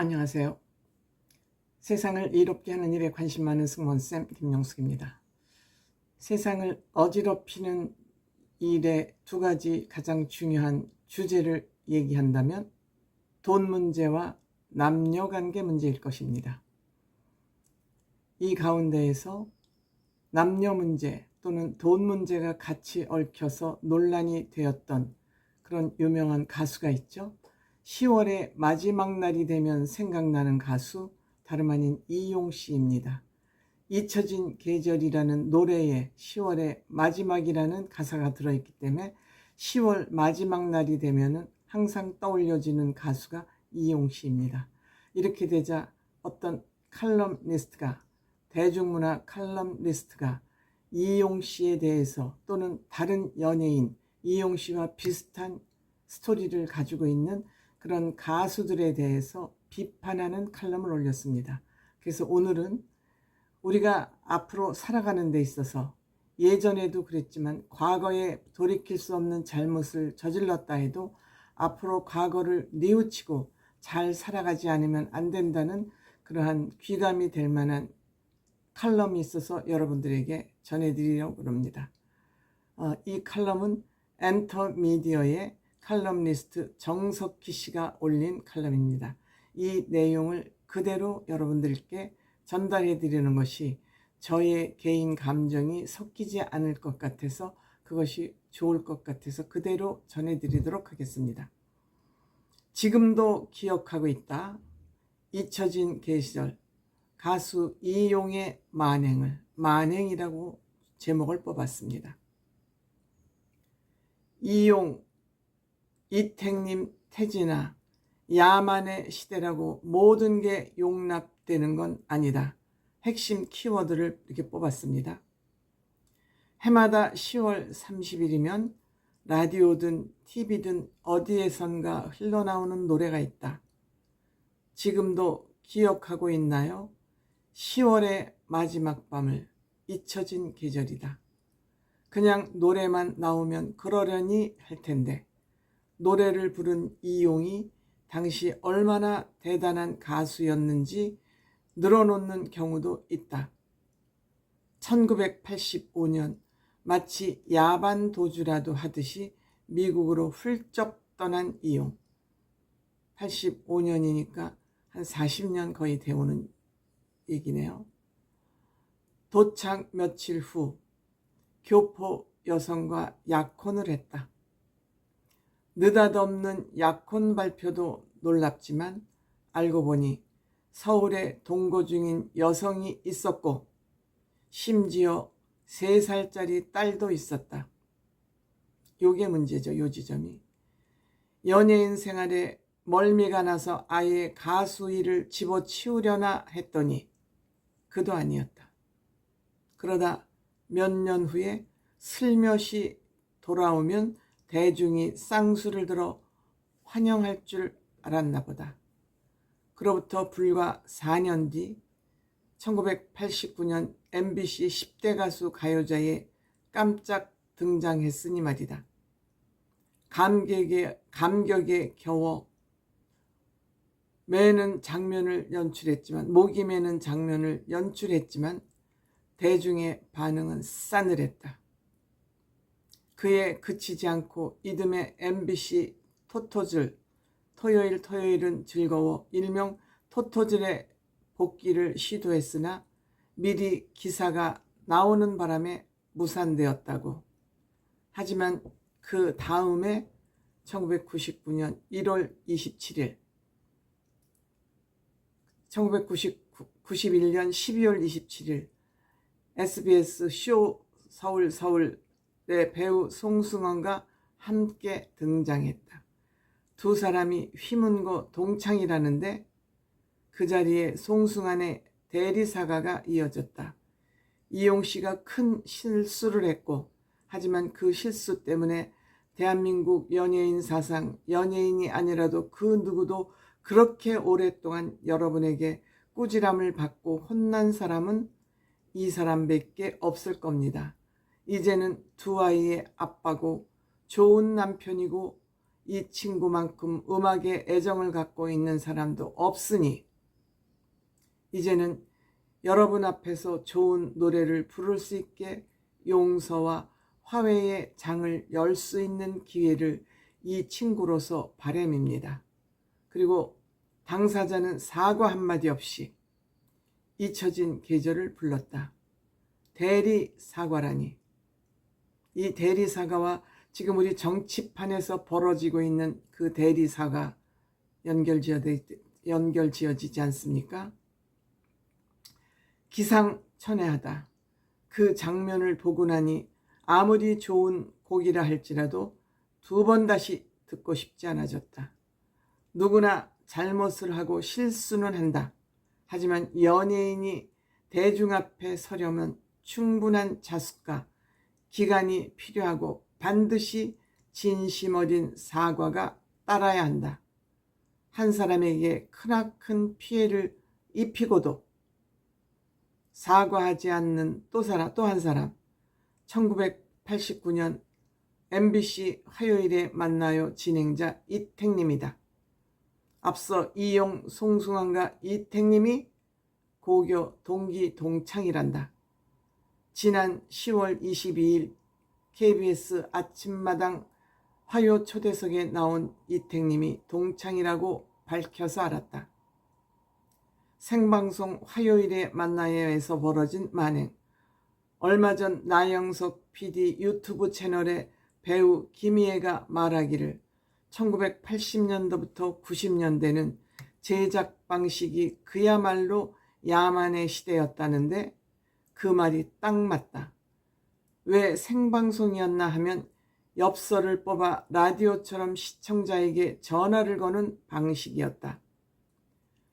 안녕하세요. 세상을 이롭게 하는 일에 관심 많은 승무원쌤 김영숙입니다. 세상을 어지럽히는 일의 두 가지 가장 중요한 주제를 얘기한다면 돈 문제와 남녀 관계 문제일 것입니다. 이 가운데에서 남녀 문제 또는 돈 문제가 같이 얽혀서 논란이 되었던 그런 유명한 가수가 있죠. 10월의 마지막 날이 되면 생각나는 가수 다름 아닌 이용 씨입니다. 잊혀진 계절이라는 노래에 10월의 마지막이라는 가사가 들어있기 때문에 10월 마지막 날이 되면은 항상 떠올려지는 가수가 이용 씨입니다. 이렇게 되자 어떤 칼럼니스트가 대중문화 칼럼니스트가 이용 씨에 대해서 또는 다른 연예인 이용 씨와 비슷한 스토리를 가지고 있는 그런 가수들에 대해서 비판하는 칼럼을 올렸습니다. 그래서 오늘은 우리가 앞으로 살아가는 데 있어서 예전에도 그랬지만 과거에 돌이킬 수 없는 잘못을 저질렀다 해도 앞으로 과거를 뉘우치고 잘 살아가지 않으면 안 된다는 그러한 귀감이 될 만한 칼럼이 있어서 여러분들에게 전해드리려고 합니다. 어, 이 칼럼은 엔터미디어의 칼럼니스트 정석희 씨가 올린 칼럼입니다. 이 내용을 그대로 여러분들께 전달해 드리는 것이 저의 개인 감정이 섞이지 않을 것 같아서 그것이 좋을 것 같아서 그대로 전해 드리도록 하겠습니다. 지금도 기억하고 있다. 잊혀진 계시절 가수 이용의 만행을 만행이라고 제목을 뽑았습니다. 이용 이택님 태진아 야만의 시대라고 모든 게 용납되는 건 아니다. 핵심 키워드를 이렇게 뽑았습니다. 해마다 10월 30일이면 라디오든 TV든 어디에선가 흘러나오는 노래가 있다. 지금도 기억하고 있나요? 10월의 마지막 밤을 잊혀진 계절이다. 그냥 노래만 나오면 그러려니 할 텐데 노래를 부른 이용이 당시 얼마나 대단한 가수였는지 늘어놓는 경우도 있다. 1985년 마치 야반 도주라도 하듯이 미국으로 훌쩍 떠난 이용. 85년이니까 한 40년 거의 되오는 얘기네요. 도착 며칠 후 교포 여성과 약혼을 했다. 느닷없는 약혼 발표도 놀랍지만 알고 보니 서울에 동거 중인 여성이 있었고 심지어 3살짜리 딸도 있었다. 요게 문제죠. 요 지점이. 연예인 생활에 멀미가 나서 아예 가수 일을 집어치우려나 했더니 그도 아니었다. 그러다 몇 년 후에 슬며시 돌아오면 대중이 쌍수를 들어 환영할 줄 알았나 보다. 그로부터 불과 4년 뒤 1989년 MBC 10대 가수 가요제에 깜짝 등장했으니 말이다. 감격에, 감격에 겨워 매는 장면을 연출했지만 목이 매는 장면을 연출했지만 대중의 반응은 싸늘했다. 그에 그치지 않고 이듬해 MBC 토토즐 토요일 토요일은 즐거워 일명 토토즐의 복귀를 시도했으나 미리 기사가 나오는 바람에 무산되었다고. 하지만 그 다음에 1999년 1월 27일 1991년 12월 27일 SBS 쇼 서울 서울 의 배우 송승헌과 함께 등장했다. 두 사람이 휘문고 동창이라는데 그 자리에 송승헌의 대리사가가 이어졌다. 이용 씨가 큰 실수를 했고 하지만 그 실수 때문에 대한민국 연예인 사상 연예인이 아니라도 그 누구도 그렇게 오랫동안 여러분에게 꾸지람을 받고 혼난 사람은 이 사람밖에 없을 겁니다. 이제는 두 아이의 아빠고 좋은 남편이고 이 친구만큼 음악에 애정을 갖고 있는 사람도 없으니 이제는 여러분 앞에서 좋은 노래를 부를 수 있게 용서와 화해의 장을 열 수 있는 기회를 이 친구로서 바램입니다. 그리고 당사자는 사과 한마디 없이 잊혀진 계절을 불렀다. 대리 사과라니. 이 대리 사과와 지금 우리 정치판에서 벌어지고 있는 그 대리 사과 연결 지어 연결 지어지지 않습니까? 기상천외하다. 그 장면을 보고 나니 아무리 좋은 곡이라 할지라도 두 번 다시 듣고 싶지 않아졌다. 누구나 잘못을 하고 실수는 한다. 하지만 연예인이 대중 앞에 서려면 충분한 자숙과 기간이 필요하고 반드시 진심 어린 사과가 따라야 한다. 한 사람에게 크나큰 피해를 입히고도 사과하지 않는 또 사람, 또 한 사람. 1989년 MBC 화요일에 만나요 진행자 이택님이다. 앞서 이용 송승환과 이택님이 고교 동기 동창이란다. 지난 10월 22일 KBS 아침마당 화요 초대석에 나온 이택님이 동창이라고 밝혀서 알았다. 생방송 화요일에 만나요에서 벌어진 만행. 얼마 전 나영석 PD 유튜브 채널에 배우 김희애가 말하기를 1980년도부터 90년대는 제작 방식이 그야말로 야만의 시대였다는데 그 말이 딱 맞다. 왜 생방송이었나 하면 엽서를 뽑아 라디오처럼 시청자에게 전화를 거는 방식이었다.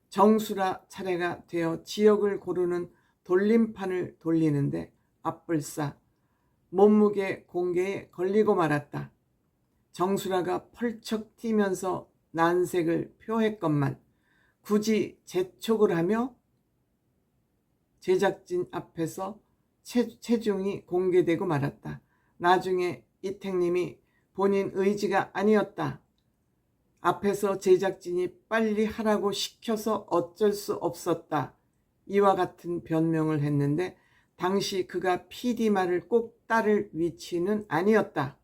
정수라 차례가 되어 지역을 고르는 돌림판을 돌리는데 앞불싸 몸무게 공개에 걸리고 말았다. 정수라가 펄쩍 튀면서 난색을 표했건만 굳이 재촉을 하며 제작진 앞에서 체, 체중이 공개되고 말았다. 나중에 이택님이 본인 의지가 아니었다. 앞에서 제작진이 빨리 하라고 시켜서 어쩔 수 없었다. 이와 같은 변명을 했는데 당시 그가 PD 말을 꼭 따를 위치는 아니었다.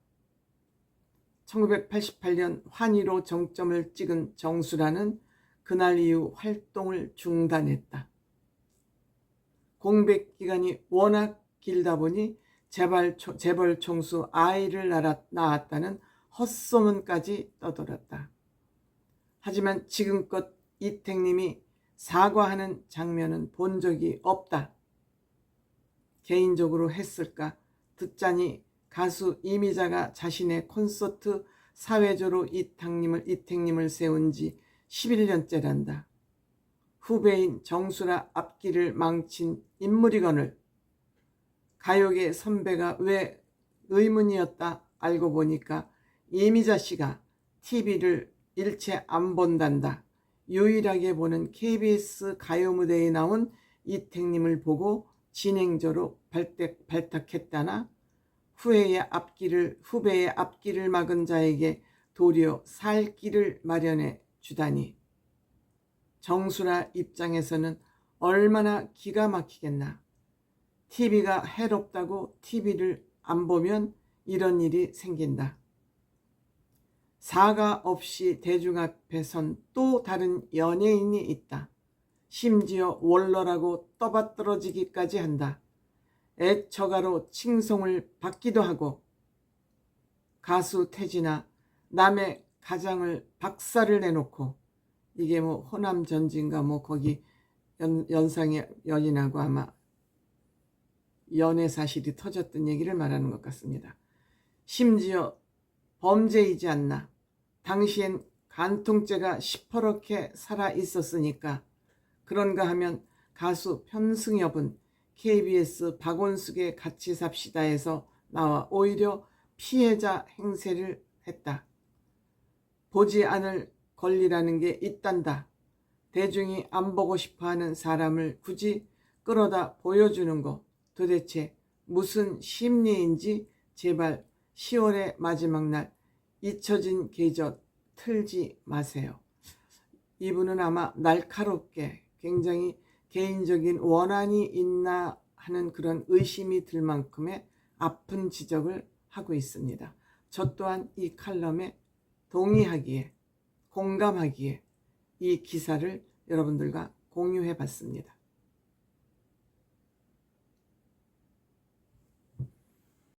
1988년 환희로 정점을 찍은 정수라는 그날 이후 활동을 중단했다. 공백 기간이 워낙 길다 보니 재벌, 재벌 총수 아이를 낳았다는 헛소문까지 떠돌았다. 하지만 지금껏 이택님이 사과하는 장면은 본 적이 없다. 개인적으로 했을까? 듣자니 가수 이미자가 자신의 콘서트 사회조로 이탁님을, 이택님을 세운 지 11년째란다. 후배인 정수라 앞길을 망친 인물이건을 가요계 선배가 왜 의문이었다 알고 보니까 이미자 씨가 TV를 일체 안 본단다. 유일하게 보는 KBS 가요 무대에 나온 이택님을 보고 진행자로 발탁, 발탁했다나 후회의 앞길을 후배의 앞길을 막은 자에게 도리어 살 길을 마련해 주다니 정수라 입장에서는 얼마나 기가 막히겠나. TV가 해롭다고 TV를 안 보면 이런 일이 생긴다. 사과 없이 대중 앞에 선 또 다른 연예인이 있다. 심지어 원로라고 떠받들어지기까지 한다. 애처가로 칭송을 받기도 하고 가수 태진아 남의 가장을 박살을 내놓고 이게 뭐 호남 전진가 뭐 거기 연, 연상의 연인하고 아마 연애 사실이 터졌던 얘기를 말하는 것 같습니다. 심지어 범죄이지 않나. 당시엔 간통죄가 시퍼렇게 살아 있었으니까 그런가 하면 가수 편승엽은 KBS 박원숙의 같이 삽시다에서 나와 오히려 피해자 행세를 했다. 보지 않을 권리라는 게 있단다. 대중이 안 보고 싶어 하는 사람을 굳이 끌어다 보여주는 거 도대체 무슨 심리인지 제발 10월의 마지막 날 잊혀진 계절 틀지 마세요. 이분은 아마 날카롭게 굉장히 개인적인 원한이 있나 하는 그런 의심이 들 만큼의 아픈 지적을 하고 있습니다. 저 또한 이 칼럼에 동의하기에 공감하기에 이 기사를 여러분들과 공유해 봤습니다.